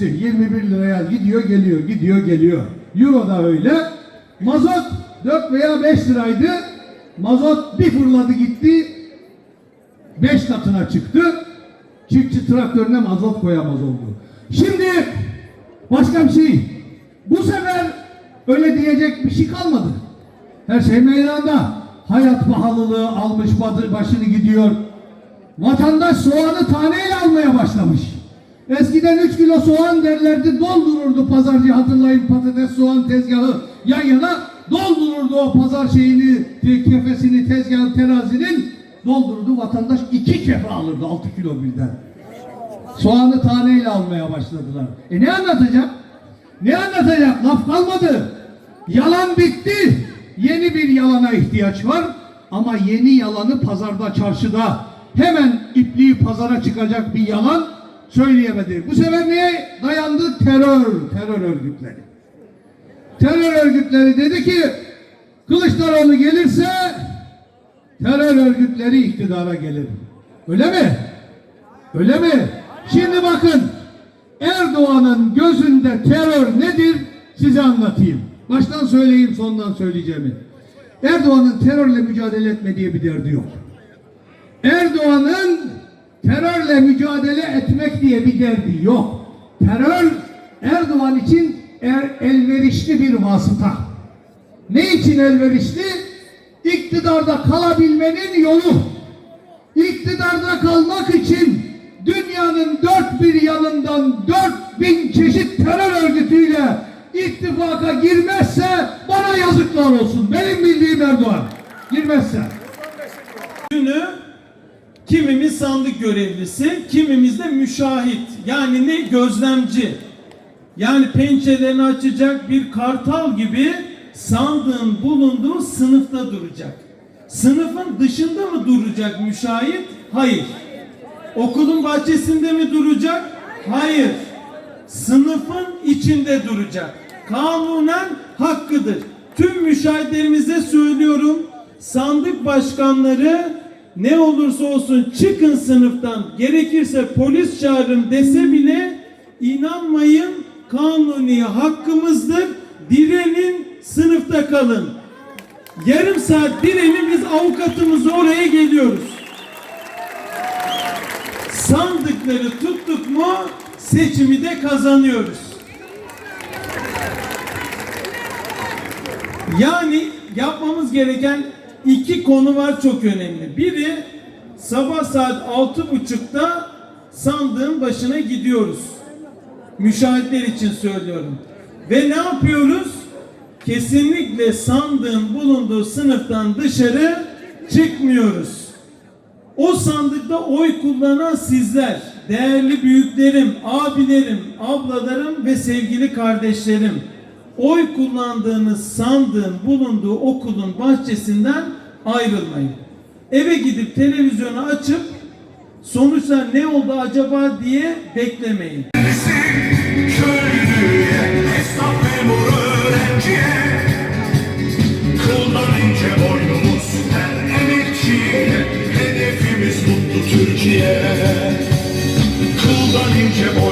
21 liraya gidiyor geliyor gidiyor geliyor. Euro da öyle. Mazot 4 veya 5 liraydı. Mazot bir fırladı gitti. 5 katına çıktı. Çiftçi traktörüne mazot koyamaz oldu. Şimdi başka bir şey. Bu sefer öyle diyecek bir şey kalmadı. Her şey meydanda. Hayat pahalılığı almış başını gidiyor. Vatandaş soğanı taneyle almaya başlamış. Eskiden 3 kilo soğan derlerdi doldururdu pazarcı hatırlayın patates soğan tezgahı yan yana doldururdu o pazar şeyini te- kefesini tezgahın terazinin doldururdu vatandaş 2 kefe alırdı 6 kilo birden. Soğanı taneyle almaya başladılar. E ne anlatacak? Ne anlatacak? Laf kalmadı. Yalan bitti. Yeni bir yalana ihtiyaç var. Ama yeni yalanı pazarda, çarşıda hemen ipliği pazara çıkacak bir yalan söyleyemedi. Bu sefer neye dayandı? Terör, terör örgütleri. Terör örgütleri dedi ki Kılıçdaroğlu gelirse terör örgütleri iktidara gelir. Öyle mi? Öyle mi? Şimdi bakın Erdoğan'ın gözünde terör nedir size anlatayım. Baştan söyleyeyim sondan söyleyeceğimi. Erdoğan'ın terörle mücadele etme diye bir derdi yok. Erdoğan'ın terörle mücadele etmek diye bir derdi yok. Terör Erdoğan için er, elverişli bir vasıta. Ne için elverişli? İktidarda kalabilmenin yolu. İktidarda kalmak için dünyanın dört bir yanından dört bin çeşit terör örgütüyle ittifaka girmezse bana yazıklar olsun. Benim bildiğim Erdoğan. Girmezse. günü kimimiz sandık görevlisi, kimimiz de müşahit. Yani ne gözlemci. Yani pençelerini açacak bir kartal gibi sandığın bulunduğu sınıfta duracak. Sınıfın dışında mı duracak müşahit? Hayır. Okulun bahçesinde mi duracak? Hayır. Sınıfın içinde duracak. Kanunen hakkıdır. Tüm müşahitlerimize söylüyorum. Sandık başkanları ne olursa olsun çıkın sınıftan. Gerekirse polis çağırın dese bile inanmayın kanuni hakkımızdır. Direnin sınıfta kalın. Yarım saat direnin biz avukatımızla oraya geliyoruz sandıkları tuttuk mu seçimi de kazanıyoruz. Yani yapmamız gereken iki konu var çok önemli. Biri sabah saat altı buçukta sandığın başına gidiyoruz. Müşahitler için söylüyorum. Ve ne yapıyoruz? Kesinlikle sandığın bulunduğu sınıftan dışarı çıkmıyoruz. O sandıkta oy kullanan sizler, değerli büyüklerim, abilerim, ablalarım ve sevgili kardeşlerim, oy kullandığınız sandığın bulunduğu okulun bahçesinden ayrılmayın. Eve gidip televizyonu açıp sonuçlar ne oldu acaba diye beklemeyin. Türkiye Kıldan ince boy